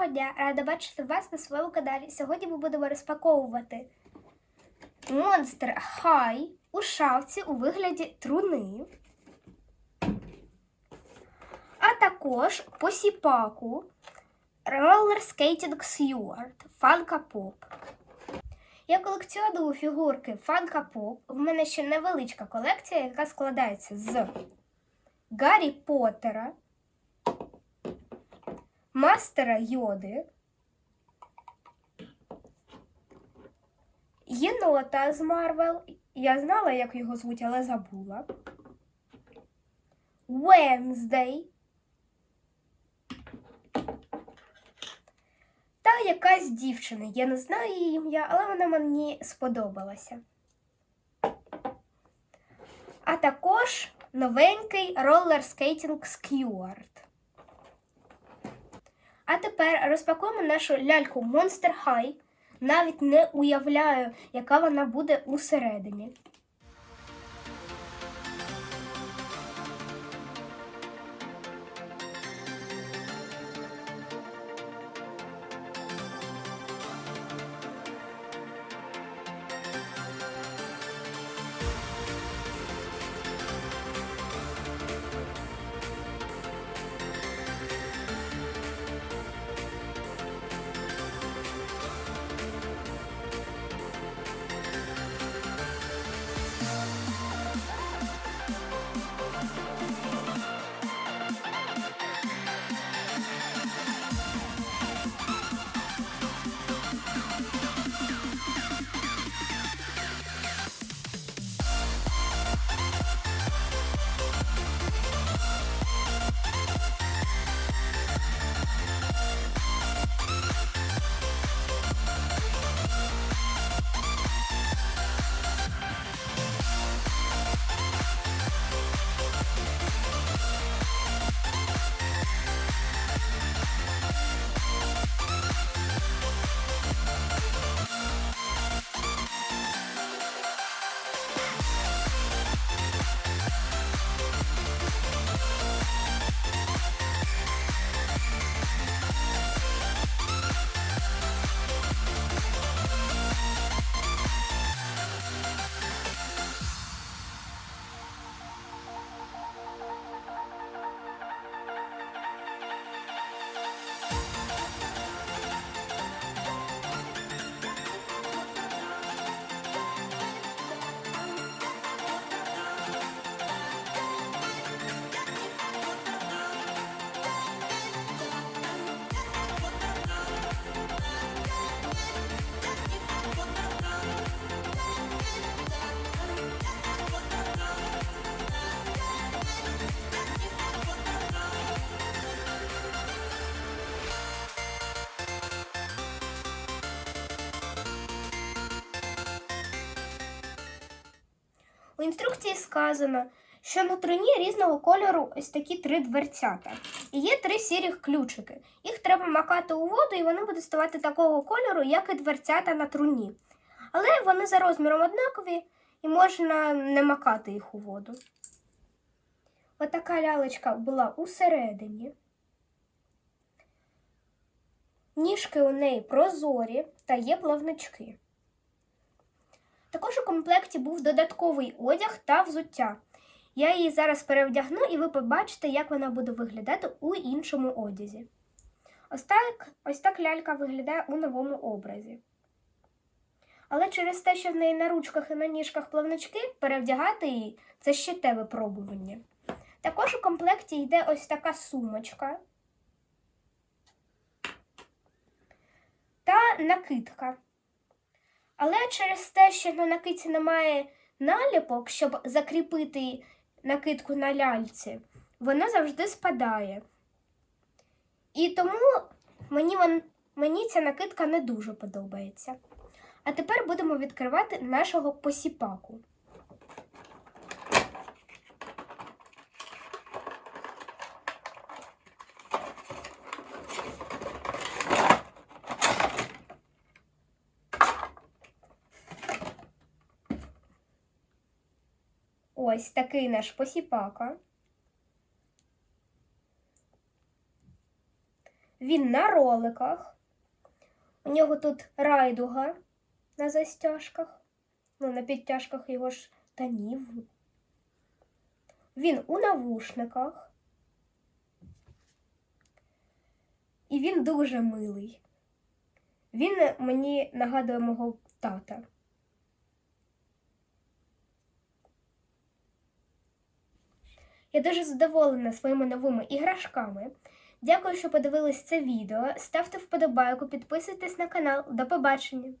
Доброго дня! Рада бачити вас на своєму каналі. Сьогодні ми будемо розпаковувати Monster High у шафці у вигляді труни, а також посіпаку Roller Skating Sword Funko Pop. Я колекціоную фігурки Funko Pop. В мене ще невеличка колекція, яка складається з Гаррі Поттера, Мастера Йоди, Єнота з Марвел. Я знала, як його звуть, але забула. Венздей. Та якась дівчина. Я не знаю її ім'я, але вона мені сподобалася. А також новенький роллер скейтинг Скюарт. А тепер розпакуємо нашу ляльку Monster High. Навіть не уявляю, яка вона буде усередині. У інструкції сказано, що на труні різного кольору ось такі три дверцята. І є три сірих ключики. Їх треба макати у воду, і вони будуть ставати такого кольору, як і дверцята на труні. Але вони за розміром однакові і можна не макати їх у воду. Отака лялечка була усередині. Ніжки у неї прозорі та є плавнички. Також у комплекті був додатковий одяг та взуття. Я її зараз перевдягну, і ви побачите, як вона буде виглядати у іншому одязі. Ось так, ось так лялька виглядає у новому образі. Але через те, що в неї на ручках і на ніжках плавнички, перевдягати її це ще те випробування. Також у комплекті йде ось така сумочка та накидка. Але через те, що на накидці немає наліпок, щоб закріпити накидку на ляльці, вона завжди спадає. І тому мені, мені ця накидка не дуже подобається. А тепер будемо відкривати нашого посіпаку. Ось такий наш посіпака. Він на роликах. У нього тут райдуга на застяжках, ну, на підтяжках його ж штанів. Він у навушниках. І він дуже милий. Він мені нагадує мого тата. Я дуже задоволена своїми новими іграшками. Дякую, що подивились це відео. Ставте вподобайку, підписуйтесь на канал. До побачення!